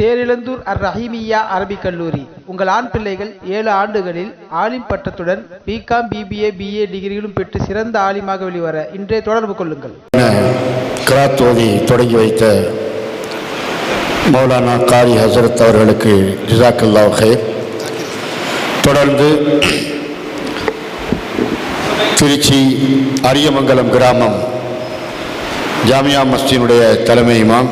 தேரிழந்தூர் அர் ரஹீமியா அரபிக் கல்லூரி. உங்கள் ஆண் பிள்ளைகள் ஏழு ஆண்டுகளில் ஆலிம் பட்டத்துடன் பிகாம் பிபிஏ பிஏ டிகிரிகளும் பெற்று சிறந்த ஆலிமாக வெளிவர இன்றே தொடர்பு கொள்ளுங்கள். கிராத் ஓதி தொடங்கி வைத்த மௌலானா காரி ஹசரத் அவர்களுக்கு ஜிசாக்கல்லா ஹைர் தொடர்ந்து திருச்சி அரியமங்கலம் கிராமம் ஜாமியா மஸ்ஜினுடைய தலைமை இமாம்.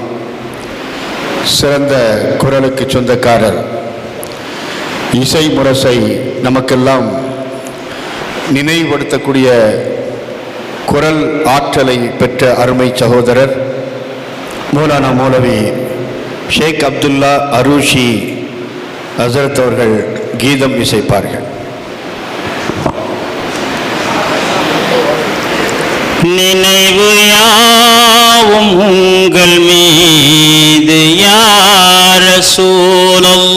சிறந்த குரலுக்கு சொந்தக்காரர். இசை முரசை நமக்கெல்லாம் நினைவுபடுத்தக்கூடிய குரல் ஆற்றலை பெற்ற அருமை சகோதரர் மூலானா மௌலவி ஷேக் அப்துல்லா அரூஷி ஹசரத் அவர்கள் கீதம் இசைப்பார்கள். நினைவு யாவும் உங்கள் மீது யார சூழல்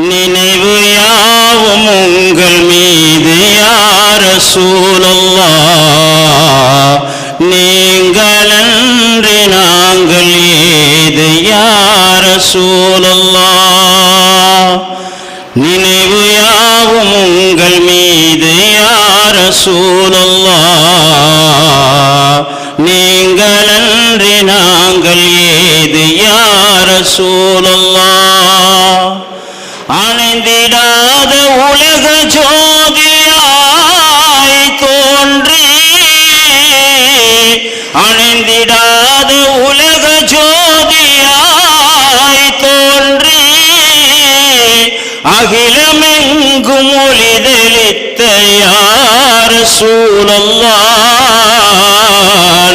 நினைவு யாவும் உங்கள் மீது யார சூழல்லா நீங்களன்றி நாங்கள் ஏது யார சூழல்லா நினைவு யாவும் உங்கள் மீது யார சூழல்லா நீங்களன்றி நாங்கள் ஏது யார சூழல்லா அணைந்திடாத உலக ஜோதியாய் தோன்றி அணைந்திடாத உலக ஜோதியாய் தோன்றி அகிலமெங்கும் ஒளிதளித்த யார் சூழல்லா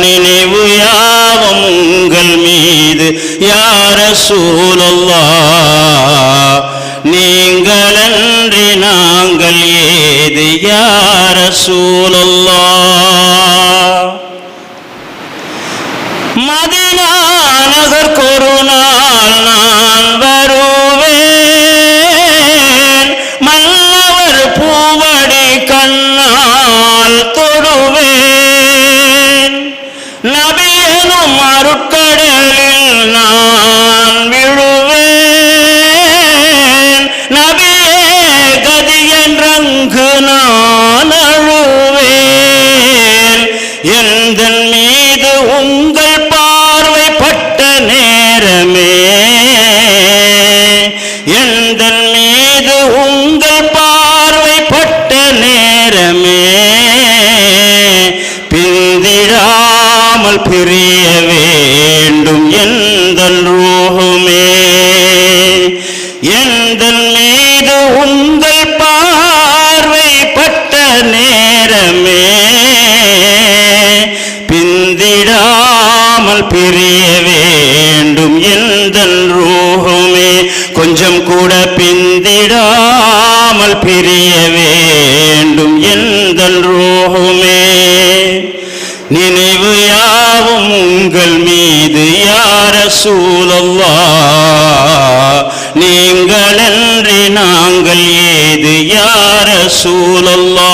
நினைவு யாவும் உங்கள் மீது? யார சூழல்லா? நீங்களன்றி நாங்கள் ஏது யார சூழல்லா மதினா நகர் நாள் நான் வருவேன். மன்னவர் பூவடி கண்ணால் தொடுவேன் புரிய வேண்டும் எந்த ரூஹுமே எந்த மீது உங்கள் பார்வைப்பட்ட நேரமே. பிந்திடாமல் பிரிய வேண்டும் எந்த ரூஹுமே கொஞ்சம் கூட பிந்திடாமல் பிரிய வேண்டும் எந்த ரூஹுமே நினை உங்கள் மீது யார சூழல்லா நீங்கள் என்று நாங்கள் ஏது யார சூழல்லா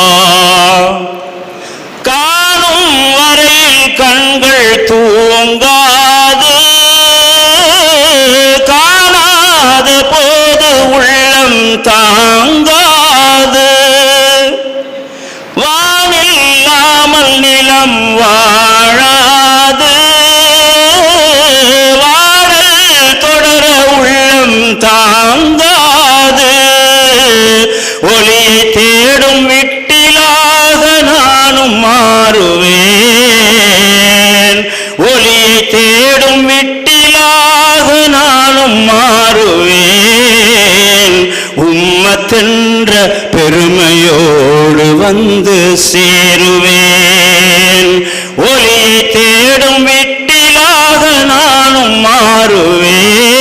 சேருவேன். ஒளியை தேடும் விட்டிலாக நானும் மாறுவேன்.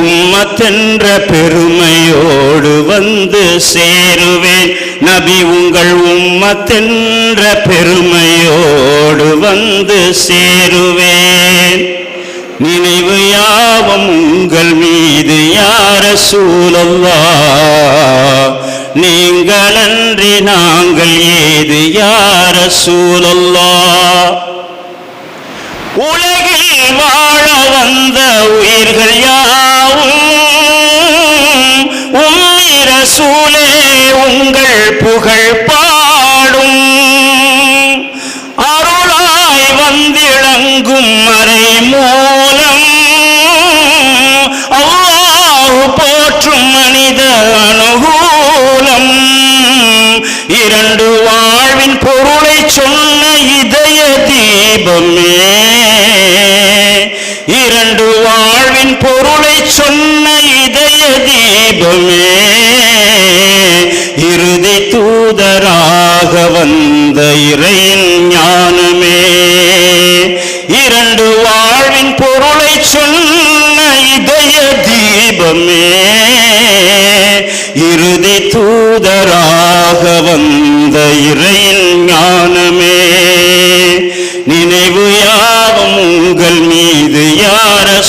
உம்மத்தென்ற பெருமையோடு வந்து சேருவேன். நபி உங்கள் உம்மத்தென்ற பெருமையோடு வந்து சேருவேன். நினைவு யாவும் உங்கள் மீது யார சூழல்லா யார உலகில் வாழ வந்த உயிர்கள் யாவும்? உம்மி ரசூலே உங்கள் புகழ் பா இரண்டு வாழ்வின் பொருளை சொன்ன இதய தீபமே. இறுதி தூதராக வந்த இறையின் ஞானமே. இரண்டு வாழ்வின் பொருளை சொன்ன இதய தீபமே. இறுதி தூதராக வந்த இறையின் ஞானமே.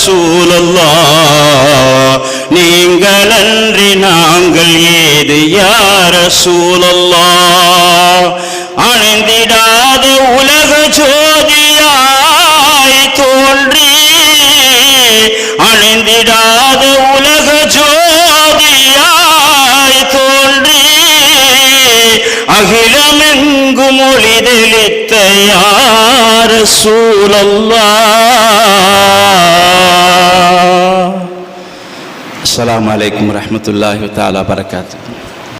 ரசூலல்லா நீங்கள் அன்றி நாங்கள் ஏது யார சூழல்லா அணிந்திடாத உலக ஜோதியாய் தோன்றி அணிந்திடாத அகிலமெங்கும் ஒளிதெளித்த யார சூழல்லா அஸ்ஸலாமு அலைக்கும் வரஹ்மத்துல்லாஹி தஆலா பரக்காத்துஹு